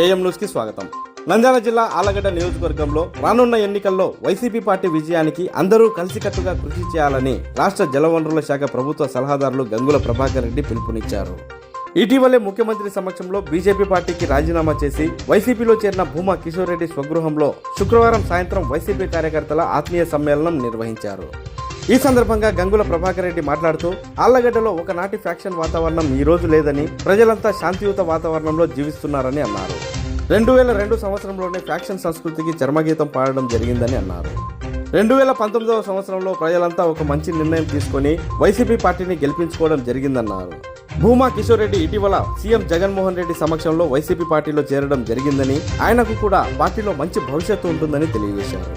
AM న్యూస్కి స్వాగతం. నంద్యాల జిల్లా ఆలగడ్డ నియోజకవర్గంలో రానున్న ఎన్నికల్లో వైసీపీ పార్టీ విజయానికి అందరూ కలిసికట్టుగా కృషి చేయాలని రాష్ట్ర జలవనరుల శాఖ ప్రభుత్వ సలహాదారులు గంగుల ప్రభాకర్ రెడ్డి పిలుపునిచ్చారు. ఇటీవలే ముఖ్యమంత్రి సమక్షంలో బీజేపీ పార్టీకి రాజీనామా చేసి వైసీపీలో చేరిన భూమా కిషోర్ రెడ్డి స్వగృహంలో శుక్రవారం సాయంత్రం వైసీపీ కార్యకర్తల ఆత్మీయ సమ్మేళనం నిర్వహించారు. ఈ సందర్భంగా గంగుల ప్రభాకర్ రెడ్డి మాట్లాడుతూ ఆళ్ళగడ్డలో ఒకనాటి ఫ్యాక్షన్ వాతావరణం ఈ రోజు లేదని ప్రజలంతా శాంతియుత వాతావరణంలో జీవిస్తున్నారని అన్నారు. రెండు వేల రెండు సంవత్సరంలోనే ఫ్యాక్షన్ సంస్కృతికి చర్మగీతం పాడడం జరిగిందని అన్నారు. రెండు వేల పంతొమ్మిదవ సంవత్సరంలో ప్రజలంతా ఒక మంచి నిర్ణయం తీసుకొని వైసీపీ పార్టీని గెలిపించుకోవడం జరిగిందన్నారు. భూమా కిషోర్ రెడ్డి ఇటీవల సీఎం జగన్మోహన్ రెడ్డి సమక్షంలో వైసీపీ పార్టీలో చేరడం జరిగిందని ఆయనకు కూడా పార్టీలో మంచి భవిష్యత్తు ఉంటుందని తెలియజేశారు.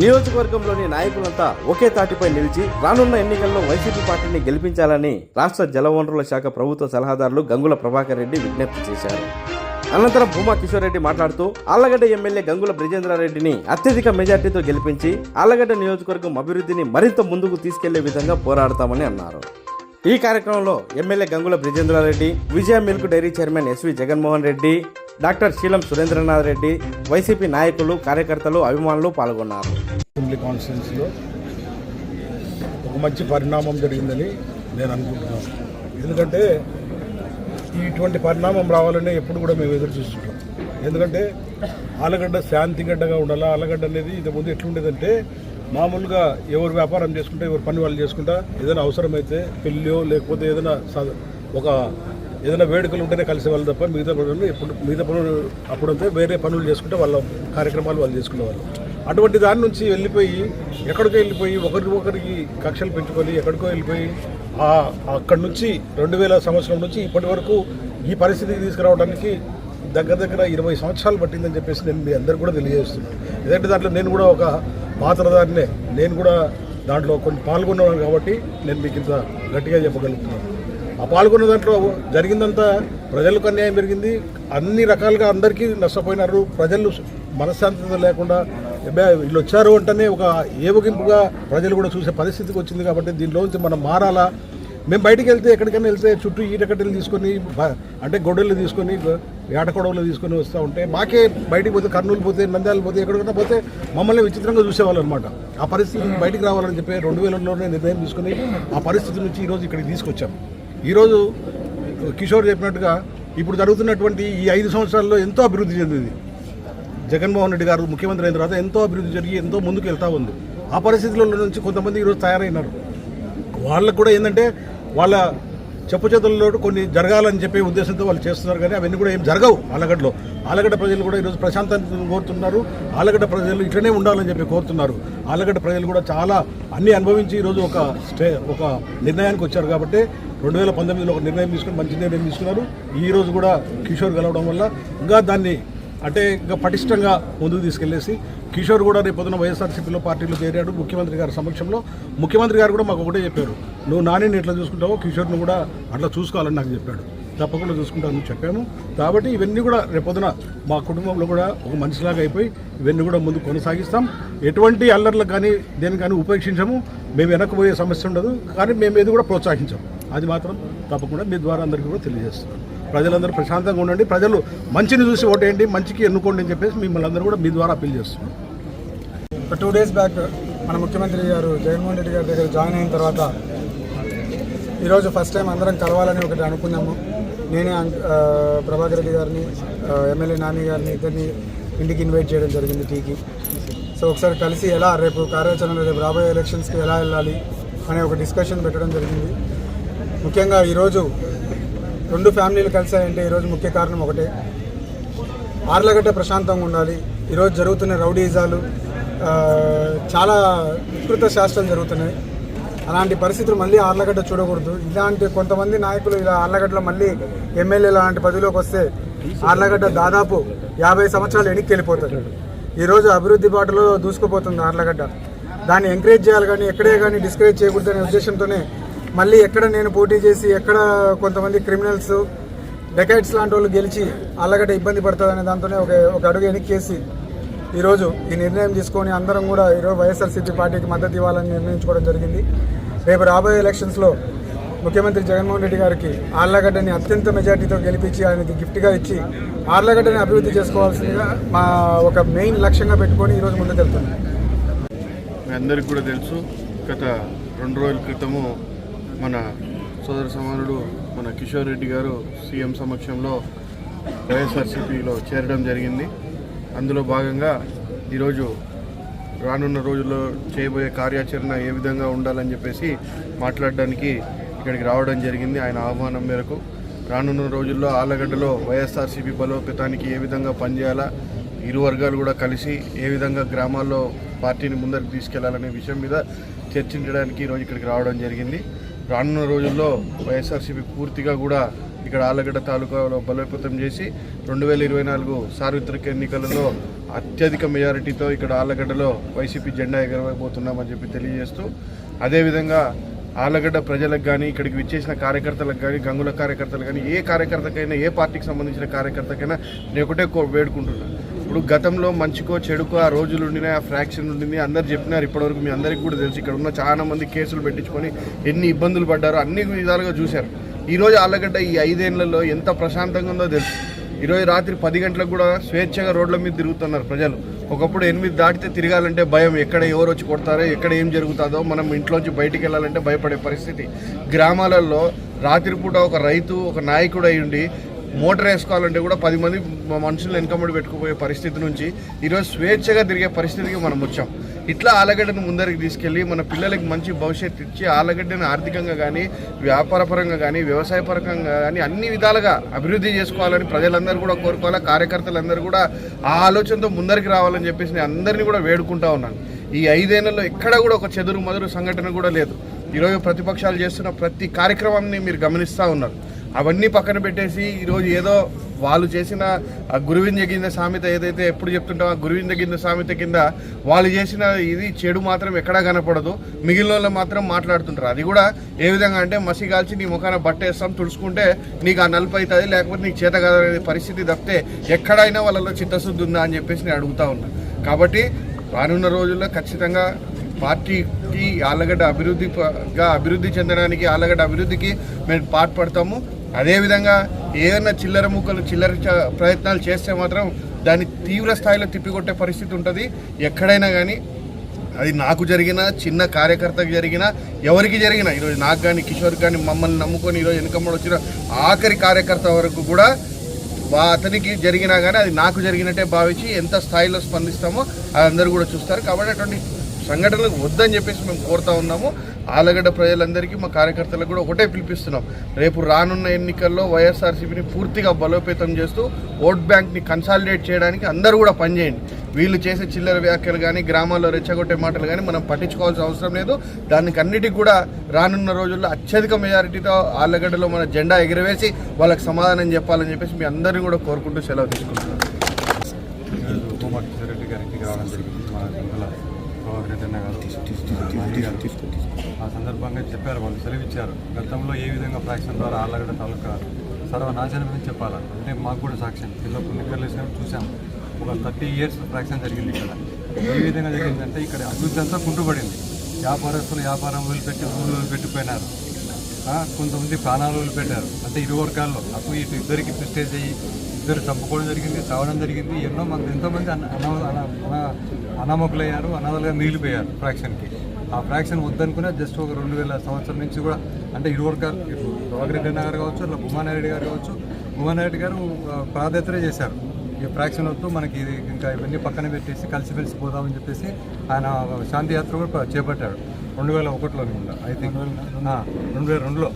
నియోజకవర్గంలోని నాయకులంతా ఒకే తాటిపై నిలిచి రానున్న ఎన్నికల్లో వైసీపీ పార్టీని గెలిపించాలని రాష్ట్ర జలవనరుల శాఖ ప్రభుత్వ సలహాదారులు గంగుల ప్రభాకర్ రెడ్డి విజ్ఞప్తి చేశారు. అనంతరం భూమా కిషోర్ రెడ్డి మాట్లాడుతూ ఆళ్ళగడ్డ ఎమ్మెల్యే గంగుల బ్రిజేంద్రారెడ్డిని అత్యధిక మెజార్టీతో గెలిపించి ఆళ్ళగడ్డ నియోజకవర్గం అభివృద్ధిని మరింత ముందుకు తీసుకెళ్ళే విధంగా పోరాడతామని అన్నారు. ఈ కార్యక్రమంలో MLA Gangula Brijendra Reddy Vijaya milk dairy chairman SV Jaganmohan Reddy doctor Seelam Surendranath Reddy YCP నాయకులు కార్యకర్తలు అభిమానులు పాల్గొన్నారు. అసెంబ్లీ కాన్స్టిట్యున్సీలో ఒక మంచి పరిణామం జరిగిందని నేను అనుకుంటున్నాను. ఎందుకంటే ఇటువంటి పరిణామం రావాలని ఎప్పుడు కూడా మేము ఎదురు చూస్తుంటాం. ఎందుకంటే ఆలగడ్డ శాంతిగడ్డగా ఉండాలా? ఆలగడ్డ అనేది ఇంతకుముందు ఎట్లుండేదంటే మామూలుగా ఎవరు వ్యాపారం చేసుకుంటే ఎవరు పని వాళ్ళు చేసుకుంటా ఏదైనా అవసరమైతే పెళ్ళో లేకపోతే ఏదైనా స- ఒక ఏదైనా వేడుకలు ఉంటేనే కలిసి వాళ్ళు తప్ప మిగతా పనులు ఎప్పుడు మిగతా పనులు అప్పుడంతా వేరే పనులు చేసుకుంటే వాళ్ళ కార్యక్రమాలు వాళ్ళు చేసుకునేవాళ్ళు. అటువంటి దాని నుంచి వెళ్ళిపోయి ఎక్కడికో వెళ్ళిపోయి ఒకరి ఒకరికి కక్షలు పెంచుకొని ఎక్కడికో వెళ్ళిపోయి అక్కడి నుంచి రెండు వేల సంవత్సరం నుంచి ఇప్పటి వరకు ఈ పరిస్థితికి తీసుకురావడానికి దగ్గర దగ్గర ఇరవై సంవత్సరాలు పట్టిందని చెప్పేసి నేను మీ అందరు కూడా తెలియజేస్తున్నాను. ఎందుకంటే దాంట్లో నేను కూడా ఒక పాత్రదారినే నేను కూడా దాంట్లో కొన్ని పాల్గొన్నాను కాబట్టి నేను మీకు ఇంత గట్టిగా చెప్పగలుగుతున్నాను. ఆ పాల్గొన్న దాంట్లో జరిగిందంతా ప్రజలకు అన్యాయం జరిగింది అన్ని రకాలుగా అందరికీ నష్టపోయినారు. ప్రజలు మనశ్శాంతి లేకుండా వీళ్ళు వచ్చారు అంటేనే ఒక ఏవగింపుగా ప్రజలు కూడా చూసే పరిస్థితికి వచ్చింది కాబట్టి దీనిలోంచి మనం మారాలా? మేము బయటికి వెళ్తే ఎక్కడికైనా వెళ్తే చుట్టూ ఈటకట్టెలు తీసుకొని అంటే గొడవలు తీసుకొని వేటకొడవలు తీసుకొని వస్తూ ఉంటే మాకే బయటికి పోతే కర్నూలు పోతే నంద్యాలు పోతే ఎక్కడికైనా పోతే మమ్మల్ని విచిత్రంగా చూసేవాళ్ళు అనమాట ఆ పరిస్థితి బయటికి రావాలని చెప్పి రెండు వేలలోనే నిర్ణయం తీసుకుని ఆ పరిస్థితి నుంచి ఈరోజు ఇక్కడికి తీసుకొచ్చాం. ఈరోజు కిషోర్ చెప్పినట్టుగా ఇప్పుడు జరుగుతున్నటువంటి ఈ ఐదు సంవత్సరాల్లో ఎంతో అభివృద్ధి చెందింది. జగన్మోహన్ రెడ్డి గారు ముఖ్యమంత్రి అయిన తర్వాత ఎంతో అభివృద్ధి జరిగి ఎంతో ముందుకు వెళ్తూ ఉంది. ఆ పరిస్థితుల నుంచి కొంతమంది ఈరోజు తయారైనారు. వాళ్ళకు కూడా ఏంటంటే వాళ్ళ చెప్పు చేతుల్లో కొన్ని జరగాలని చెప్పే ఉద్దేశంతో వాళ్ళు చేస్తున్నారు కానీ అవన్నీ కూడా ఏం జరగవు ఆలగడ్డలో. ఆలగడ్డ ప్రజలు కూడా ఈరోజు ప్రశాంతతను కోరుతున్నారు. ఆలగడ్డ ప్రజలు ఇట్లనే ఉండాలని చెప్పి కోరుతున్నారు. ఆలగడ్డ ప్రజలు కూడా చాలా అన్ని అనుభవించి ఈరోజు ఒక స్టే ఒక నిర్ణయానికి వచ్చారు కాబట్టి రెండు వేల పంతొమ్మిదిలో ఒక నిర్ణయం తీసుకుని మంచి నిర్ణయం తీసుకున్నారు. ఈ రోజు కూడా కిషోర్ గెలవడం వల్ల ఇంకా దాన్ని అంటే ఇంకా పటిష్టంగా ముందుకు తీసుకెళ్ళేసి కిషోర్ కూడా రేపొద్దున వైఎస్ఆర్సీపీలో పార్టీలో చేరాడు ముఖ్యమంత్రి గారి సమక్షంలో. ముఖ్యమంత్రి గారు కూడా మాకు ఒకటే చెప్పారు నువ్వు నానిని ఎట్లా చూసుకుంటావో కిషోర్ను కూడా అట్లా చూసుకోవాలని నాకు చెప్పాడు. తప్పకుండా చూసుకుంటామని చెప్పాము. కాబట్టి ఇవన్నీ కూడా రేపొద్దున మా కుటుంబంలో కూడా ఒక మనిషిలాగా అయిపోయి ఇవన్నీ కూడా ముందు కొనసాగిస్తాం. ఎటువంటి అల్లర్లకు కానీ దేని కానీ ఉపేక్షించము. మేము వెనక్కిపోయే సమస్య ఉండదు. కానీ మేము ఏది కూడా ప్రోత్సహించాము. అది మాత్రం తప్పకుండా మీ ద్వారా అందరికీ కూడా తెలియజేస్తున్నాం ప్రజలందరూ ప్రశాంతంగా ఉండండి. ప్రజలు మంచిని చూసి ఓటేయండి మంచికి ఎన్నుకోండి అని చెప్పేసి మిమ్మల్ని అందరూ కూడా మీ ద్వారా అప్పీల్ చేస్తున్నాం ఒక టూ డేస్ బ్యాక్ మన ముఖ్యమంత్రి గారు జగన్మోహన్ రెడ్డి గారి దగ్గర జాయిన్ అయిన తర్వాత ఈరోజు ఫస్ట్ టైం అందరం కలవాలని ఒకటి అనుకున్నాము. నేనే ప్రభాకర్ రెడ్డి గారిని ఎమ్మెల్యే నాని గారిని ఇద్దరిని ఇంటికి ఇన్వైట్ చేయడం జరిగింది టీకి. సో ఒకసారి కలిసి ఎలా రేపు కార్యాచరణ రేపు రాబోయే ఎలక్షన్స్కి ఎలా వెళ్ళాలి అనే ఒక డిస్కషన్ పెట్టడం జరిగింది. ముఖ్యంగా ఈరోజు రెండు ఫ్యామిలీలు కలిసాయంటే ఈరోజు ముఖ్య కారణం ఒకటే. ఆర్లగడ్డ ప్రశాంతంగా ఉండాలి. ఈరోజు జరుగుతున్న రౌడీజాలు చాలా వికృత శాస్త్రాలు జరుగుతున్నాయి. అలాంటి పరిస్థితులు మళ్ళీ ఆర్లగడ్డ చూడకూడదు. ఇలాంటి కొంతమంది నాయకులు ఇలా ఆర్లగడ్డలో మళ్ళీ ఎమ్మెల్యే లాంటి పదవిలోకి వస్తే ఆర్లగడ్డ దాదాపు యాభై సంవత్సరాలు వెనక్కి వెళ్ళిపోతుంది ఈరోజు అభివృద్ధి బాటలో దూసుకుపోతుంది ఆర్లగడ్డ. దాన్ని ఎంకరేజ్ చేయాలి కానీ ఎక్కడే కానీ డిస్కరేజ్ చేయకూడదు అనే ఉద్దేశంతోనే మళ్ళీ ఎక్కడ నేను పోటీ చేసి ఎక్కడ కొంతమంది క్రిమినల్స్ డెకైట్స్ లాంటి వాళ్ళు గెలిచి అల్లగడ్డ ఇబ్బంది పడుతుందనే దాంతోనే ఒక ఒక అడుగు వెనక్కేసి ఈరోజు ఈ నిర్ణయం తీసుకొని అందరం కూడా ఈరోజు వైఎస్ఆర్సీపీ పార్టీకి మద్దతు ఇవ్వాలని నిర్ణయించుకోవడం జరిగింది. రేపు రాబోయే ఎలక్షన్స్లో ముఖ్యమంత్రి జగన్మోహన్ రెడ్డి గారికి ఆర్లగడ్డని అత్యంత మెజార్టీతో గెలిపించి ఆయనకి గిఫ్ట్గా ఇచ్చి ఆర్లగడ్డని అభివృద్ధి చేసుకోవాల్సిందిగా మా ఒక మెయిన్ లక్ష్యంగా పెట్టుకొని ఈరోజు ముందుకెళ్తున్నాం. మీ అందరికీ కూడా తెలుసు గత రెండు రోజుల క్రితము మన సోదర సమానుడు మన కిషోర్ రెడ్డి గారు సీఎం సమక్షంలో వైఎస్ఆర్సీపీలో చేరడం జరిగింది. అందులో భాగంగా ఈరోజు రానున్న రోజుల్లో చేయబోయే కార్యాచరణ ఏ విధంగా ఉండాలని చెప్పేసి మాట్లాడడానికి ఇక్కడికి రావడం జరిగింది ఆయన ఆహ్వానం మేరకు. రానున్న రోజుల్లో ఆలగడ్డలో వైఎస్ఆర్సీపీ బలోపేతానికి ఏ విధంగా పనిచేయాలా ఇరు వర్గాలు కూడా కలిసి ఏ విధంగా గ్రామాల్లో పార్టీని ముందరికి తీసుకెళ్ళాలనే విషయం మీద చర్చించడానికి ఈరోజు ఇక్కడికి రావడం జరిగింది. రానున్న రోజుల్లో వైఎస్ఆర్సీపీ పూర్తిగా కూడా ఇక్కడ ఆలగడ్డ తాలూకాలో బలోపేతం చేసి రెండు వేల ఇరవై నాలుగు సార్వత్రిక ఎన్నికలలో అత్యధిక మెజారిటీతో ఇక్కడ ఆలగడ్డలో వైసీపీ జెండా ఎగరబోతున్నామని చెప్పి తెలియజేస్తూ అదేవిధంగా ఆలగడ్డ ప్రజలకు కానీ ఇక్కడికి విచ్చేసిన కార్యకర్తలకు కానీ గంగుల కార్యకర్తలకు కానీ ఏ కార్యకర్తకైనా ఏ పార్టీకి సంబంధించిన కార్యకర్తకైనా నేను ఒకటే కో- వేడుకుంటున్నాను ఇప్పుడు గతంలో మంచికో చెడుకో ఆ రోజులు ఉండినాయి ఆ ఫ్రాక్షన్ ఉండింది అందరు చెప్పినారు ఇప్పటివరకు మీ అందరికీ కూడా తెలుసు. ఇక్కడ ఉన్న చాలా మంది కేసులు పెట్టించుకొని ఎన్ని ఇబ్బందులు పడ్డారో అన్ని విధాలుగా చూశారు. ఈరోజు ఆళ్ళగడ్డ ఈ ఐదేళ్ళలో ఎంత ప్రశాంతంగా ఉందో తెలుసు. ఈరోజు రాత్రి పది గంటలకు కూడా స్వేచ్ఛగా రోడ్ల మీద తిరుగుతున్నారు ప్రజలు. ఒకప్పుడు ఎనిమిది దాటితే తిరగాలంటే భయం ఎక్కడ ఎవరు వచ్చి కొడతారో ఎక్కడ ఏం జరుగుతుందో మనం ఇంట్లోంచి బయటికి వెళ్ళాలంటే భయపడే పరిస్థితి. గ్రామాలలో రాత్రిపూట ఒక రైతు ఒక నాయకుడు అయి ఉండి మోటార్ వేసుకోవాలంటే కూడా పది మంది మనుషులను మనుషులు వెనకబడి పెట్టుకుపోయే పరిస్థితి నుంచి ఈరోజు స్వేచ్ఛగా తిరిగే పరిస్థితికి మనం వచ్చాం. ఇట్లా ఆలగడ్డను ముందరికి తీసుకెళ్ళి మన పిల్లలకి మంచి భవిష్యత్తు ఇచ్చి ఆలగడ్డను ఆర్థికంగా కానీ వ్యాపారపరంగా కానీ వ్యవసాయ పరంగా కానీ అన్ని విధాలుగా అభివృద్ధి చేసుకోవాలని ప్రజలందరూ కూడా కోరుకోవాలి కార్యకర్తలందరూ కూడా ఆ ఆలోచనతో ముందరికి రావాలని చెప్పేసి నేను అందరినీ కూడా వేడుకుంటా ఉన్నాను. ఈ ఐదేళ్ళలో ఎక్కడ కూడా ఒక చెదురు మదురు సంఘటన కూడా లేదు. ఈరోజు ప్రతిపక్షాలు చేస్తున్న ప్రతి కార్యక్రమాన్ని మీరు గమనిస్తూ ఉన్నారు. అవన్నీ పక్కన పెట్టేసి ఈరోజు ఏదో వాళ్ళు చేసిన ఆ గురువింద గింద సామెత ఏదైతే ఎప్పుడు చెప్తుంటామో ఆ గురువింద గింద సామెత కింద వాళ్ళు చేసిన ఇది చెడు మాత్రం ఎక్కడా కనపడదు. మిగిలిన వాళ్ళు మాత్రం మాట్లాడుతుంటారు. అది కూడా ఏ విధంగా అంటే మసి కాల్చి నీ ముఖాన బట్టేస్తాం తుడుచుకుంటే నీకు ఆ నలుపు అవుతుంది లేకపోతే నీకు చేత కదనే పరిస్థితి తప్పితే ఎక్కడైనా వాళ్ళలో చిత్తశుద్ధి ఉందా అని చెప్పేసి నేను అడుగుతా ఉన్నా. కాబట్టి రానున్న రోజుల్లో ఖచ్చితంగా పార్టీకి ఆలగడ్డ అభివృద్ధిగా అభివృద్ధి చెందడానికి ఆలగడ్డ అభివృద్ధికి మేము పాటుపడతాము. అదేవిధంగా ఏదైనా చిల్లర ముక్కలు చిల్లర ప్రయత్నాలు చేస్తే మాత్రం దాన్ని తీవ్ర స్థాయిలో తిప్పికొట్టే పరిస్థితి ఉంటుంది. ఎక్కడైనా కానీ అది నాకు జరిగిన చిన్న కార్యకర్తకు జరిగిన ఎవరికి జరిగిన ఈరోజు నాకు కానీ కిషోర్ కానీ మమ్మల్ని నమ్ముకొని ఈరోజు వెనుకమ్మడి వచ్చిన ఆఖరి కార్యకర్త వరకు కూడా వా- అతనికి జరిగినా కానీ అది నాకు జరిగినట్టే భావించి ఎంత స్థాయిలో స్పందిస్తామో అది అందరూ కూడా చూస్తారు. కాబట్టి అటువంటి సంఘటనలకు వద్దని చెప్పేసి మేము కోరుతా ఉన్నాము. ఆలగడ్డ ప్రజలందరికీ మా కార్యకర్తలకు కూడా ఒకటే పిలిపిస్తున్నాం. రేపు రానున్న ఎన్నికల్లో వైఎస్ఆర్సీపీని పూర్తిగా బలోపేతం చేస్తూ ఓట్ బ్యాంక్ని కన్సాలిడేట్ చేయడానికి అందరూ కూడా పనిచేయండి. వీళ్ళు చేసే చిల్లర వ్యాఖ్యలు కానీ గ్రామాల్లో రెచ్చగొట్టే మాటలు కానీ మనం పట్టించుకోవాల్సిన అవసరం లేదు. దానికి అన్నిటికి కూడా రానున్న రోజుల్లో అత్యధిక మెజారిటీతో ఆలగడ్డలో మన జెండా ఎగురవేసి వాళ్ళకి సమాధానం చెప్పాలని చెప్పేసి మీ అందరినీ కూడా కోరుకుంటూ సెలవు తీసుకుంటున్నాను ఈరోజు ఉపమాటి రెడ్డి గారి ఇంటికి రావడం జరిగింది మా గంగుల అన్న గారు. ఆ సందర్భంగా చెప్పారు వాళ్ళు సెలవిచ్చారు. గతంలో ఏ విధంగా ఫ్రాక్షన్ ద్వారా ఆళ్ళగడ్డ తాలూకా సర్వనాశనం అని చెప్పాలి? అంటే మాకు కూడా సాక్ష్యం. పిల్లలకు నిక్కర్లు వేసినప్పుడు చూసాం ఒక థర్టీ ఇయర్స్ ఫ్రాక్షన్ జరిగింది ఇక్కడ. ఏ విధంగా జరిగిందంటే ఇక్కడ అభివృద్ధి అంతా కుంటుపడింది. వ్యాపారస్తులు వ్యాపారం వదిలిపెట్టి ఊళ్ళు వదిలిపెట్టిపోయినారు. కొంతమంది ప్రాణాలు వదిలిపెట్టారు. అంటే ఇరు వర్గాల్లో. అటు ఇటు ఇద్దరికి ప్రెస్టేజ్ అయ్యి ఇద్దరు చంపుకోవడం జరిగింది చావడం జరిగింది ఎన్నో మంది ఎంతోమంది అన అనా అనా- అనా- అనామకులయ్యారు అనాథలుగా మిగిలిపోయారు ఫ్రాక్షన్కి. ఆ ఫ్రాక్షన్ వద్దనుకునే జస్ట్ ఒక రెండు వేల సంవత్సరం నుంచి కూడా అంటే ఇరు వర్గాలు ఇటు ప్రభాకరెడ్డి అన్న గారు కావచ్చు అట్లా భూమానారెడ్డి గారు కావచ్చు భూమానారెడ్డి గారు పాదయాత్ర చేశారు. ఈ ఫ్రాక్షన్ వద్దు మనకి ఇది ఇంకా ఇవన్నీ పక్కన పెట్టేసి కలిసిమెలిసి పోదామని చెప్పేసి ఆయన శాంతి యాత్ర కూడా చేపట్టాడు. రెండు వేల ఒకటిలో ఐ థింక్. రెండు వేల రెండులో.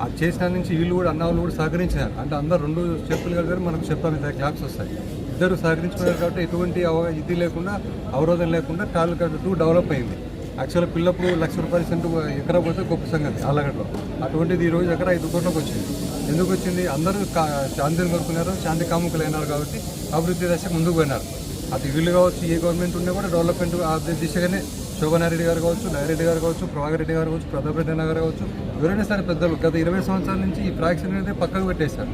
అది చేసిన నుంచి వీళ్ళు కూడా అన్న వాళ్ళు కూడా సహకరించారు అంటే అందరు రెండు చెప్పులు కలిగారు మనకు చెప్పాలి ఇంత క్లాప్స్ వస్తాయి. ఇద్దరు సహకరించుకున్నారు కాబట్టి ఎటువంటి ఇది లేకుండా అవరోధం లేకుండా తాలూకా టూ డెవలప్ అయింది. యాక్చువల్గా పిల్లప్పుడు లక్ష రూపాయల సెంటు ఎక్కడ పోతే గొప్ప సంగతి ఆలగడ్డలో అటువంటిది ఈ రోజు ఎక్కడ ఐదు కోట్లకు వచ్చింది. ఎందుకు వచ్చింది? అందరూ కా- శాంతిని కోరుకున్నారు శాంతి కాముకులు అయినారు కాబట్టి అభివృద్ధి దశ ముందుకు పోయినారు. అది వీళ్ళు కావచ్చు ఏ గవర్నమెంట్ ఉన్నా కూడా డెవలప్మెంట్ దిశగానే శోభనారెడ్డి గారు కావచ్చు నారెడ్డి గారు కావచ్చు ప్రభాకర్ రెడ్డి గారు కావచ్చు ప్రతాప్ రెడ్డి గారు కావచ్చు ఎవరైనా సరే పెద్దలు గత ఇరవై సంవత్సరాల నుంచి ఈ ఫ్రాక్షన్ అనేది పక్కకు పెట్టేశారు.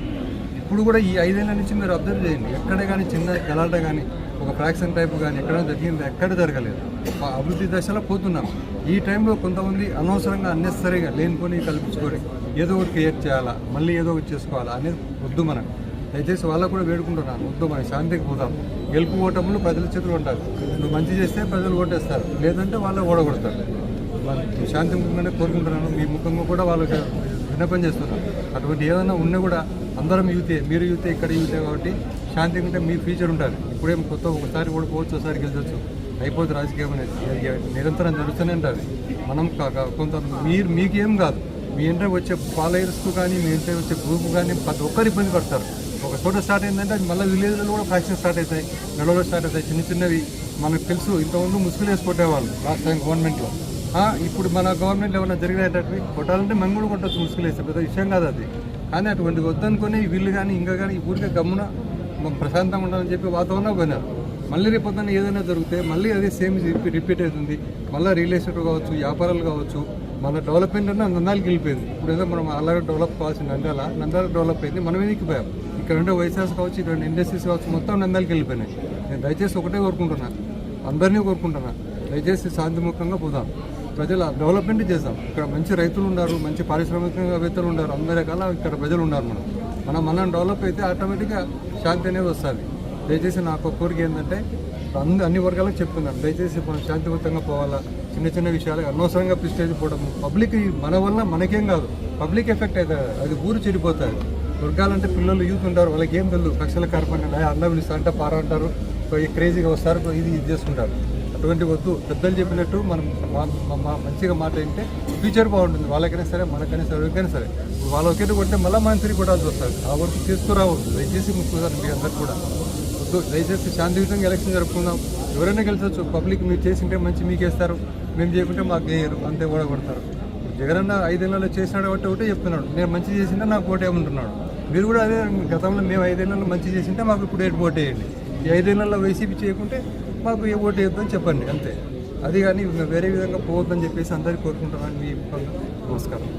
ఇప్పుడు కూడా ఈ ఐదేళ్ళ నుంచి మీరు అబ్జర్వ్ చేయండి. ఎక్కడ కానీ చిన్న గలాట కానీ ఒక ఫ్రాక్షన్ టైప్ కానీ ఎక్కడ జరిగింది ఎక్కడ జరగలేదు. ఆ అభివృద్ధి దశలో పోతున్నాం. ఈ టైంలో కొంతమంది అనవసరంగా అన్నెసరీగా లేనిపోని కల్పించుకొని ఏదో ఒకటి క్రియేట్ చేయాలా? మళ్ళీ ఏదో ఒకటి చేసుకోవాలా? అనేది వద్దు మనకు. దయచేసి వాళ్ళకు కూడా వేడుకుంటున్నాను. వద్దు మనం శాంతికి పోదాం. గెలుపు ఓటములు ప్రజల చేతులు ఉంటారు నువ్వు మంచి చేస్తే ప్రజలు ఓటేస్తారు. లేదంటే వాళ్ళు ఓడగొడతారు. శాంతి ముఖంగానే కోరుకుంటున్నాను. మీ ముఖంగా కూడా వాళ్ళకి విన్నపం చేస్తున్నాను అటువంటి ఏదైనా ఉన్నా కూడా అందరం యూతే మీరు యూతే ఇక్కడ యూతే కాబట్టి శాంతి ఉంటే మీ ఫ్యూచర్ ఉంటుంది ఇప్పుడేం కొత్త ఒకసారి కూడా పోవచ్చు ఒకసారి గెలిచొచ్చు. అయిపోతుంది రాజకీయం అనేది. నిరంతరం జరుగుతూనే ఉంటుంది మనం కాక- కొంత మీరు మీకేం కాదు. మీ ఇంట్లో వచ్చే ఫాలోయర్స్కు కానీ మీ ఇంటర్ వచ్చే గ్రూప్ కానీ ప్రతి ఒక్కరు ఇబ్బంది పడతారు. ఒక చోట స్టార్ట్ అయిందంటే మళ్ళీ విలేజ్లో కూడా ఫ్యాక్షన్ స్టార్ట్ అవుతాయి. నెలలో స్టార్ట్ అవుతాయి. చిన్న చిన్నవి మనకు తెలుసు. ఇంతకుముందు ముసుగులు వేసి వాళ్ళు లాస్ట్ టైం గవర్నమెంట్లో ఇప్పుడు మన గవర్నమెంట్ ఏమైనా జరిగినటువంటి కొట్టాలంటే మేము కూడా కొట్టచ్చు ముసుగులు పెద్ద విషయం కాదు అది. కానీ అటువంటి వద్దనుకొని వీళ్ళు కానీ ఇంకా కానీ ఈ ఊరికే గమ్మున మాకు ప్రశాంతంగా ఉండాలని చెప్పి వాతావరణం పోయినారు. మళ్ళీ రేపు పొద్దున్న ఏదైనా జరిగితే మళ్ళీ అదే సేమ్ రిపీట్ అవుతుంది. మళ్ళీ రియల్ ఎస్టేట్ కావచ్చు వ్యాపారాలు కావచ్చు మన డెవలప్మెంట్ అన్న నందాలకి వెళ్ళిపోయింది. ఇప్పుడు ఏదో మనం అలాగే డెవలప్ కావాల్సిన నంద్యాల. నంద్యాల డెవలప్ అయింది మనం ఎందుకు పోయాం? ఇక్కడ ఉండే వైసాస్ కావచ్చు ఇక్కడ ఇండస్ట్రీస్ కావచ్చు మొత్తం నంద్యాలకి వెళ్ళిపోయినాయి. నేను దయచేసి ఒకటే కోరుకుంటున్నాను అందరినీ కోరుకుంటున్నాను దయచేసి శాంతిముఖంగా పోదాం. ప్రజల డెవలప్మెంట్ చేద్దాం ఇక్కడ మంచి రైతులు ఉన్నారు మంచి పారిశ్రామికవేత్తలు ఉన్నారు అన్ని రకాల ఇక్కడ ప్రజలు ఉన్నారు మనం. మనం మనం డెవలప్ అయితే ఆటోమేటిక్గా శాంతి అనేది వస్తుంది. దయచేసి నాకు కోరిక ఏంటంటే అందు అన్ని వర్గాలకు చెప్తున్నాను. దయచేసి మనం శాంతియుతంగా పోవాలా? చిన్న చిన్న విషయాలు అనవసరంగా ప్రిస్టేజ్ పోవడం. పబ్లిక్ మన వల్ల మనకేం కాదు. పబ్లిక్ ఎఫెక్ట్ అవుతుంది అది ఊరు చెడిపోతుంది. వర్గాలంటే పిల్లలు యూత్ ఉంటారు. వాళ్ళకి ఏం తెలియదు కక్షల కార్పణ అన్న పిలుస్తా అంటే పార అంటారు పోయి క్రేజీగా వస్తారు. ఇది ఇది చేసుకుంటారు. అటువంటి వద్దు. పెద్దలు చెప్పినట్టు మనం మా- మంచిగా మాట అంటే ఫ్యూచర్ బాగుంటుంది. వాళ్ళకైనా సరే మనకైనా సరే ఎవరికైనా సరే. వాళ్ళ ఒకటి కొంటే మళ్ళీ మనం తిరిగి కొట్టాల్సి వస్తారు ఆ వరకు తీసుకురావద్దు. దయచేసి ముఖ్యమంత్రి మీ అందరు కూడా. వద్దు. దయచేసి శాంతియుతంగా ఎలక్షన్ జరుపుకుందాం. ఎవరైనా గెలిచవచ్చు పబ్లిక్ మీరు చేసింటే మంచి మీకేస్తారు మేము చేయకుంటే మాకు వేయరు. అంతే కూడా కొడతారు. జగనన్న ఐదేళ్ళలో చేసినాడు కాబట్టి ఒకటే చెప్తున్నాడు. నేను మంచి చేసింటే నాకు ఓటే ఉంటున్నాడు మీరు కూడా అదే గతంలో మేము ఐదేళ్ళలో మంచి చేసింటే మాకు ఇప్పుడు ఏడు ఓటేయండి ఈ ఐదేళ్ళలో వైసీపీ చేయకుంటే మాకు ఏ ఓటు వేయొద్దని చెప్పండి అంతే. అది కానీ వేరే విధంగా పోవద్దని చెప్పేసి అందరికీ కోరుకుంటున్నాను. మీ నమస్కారం.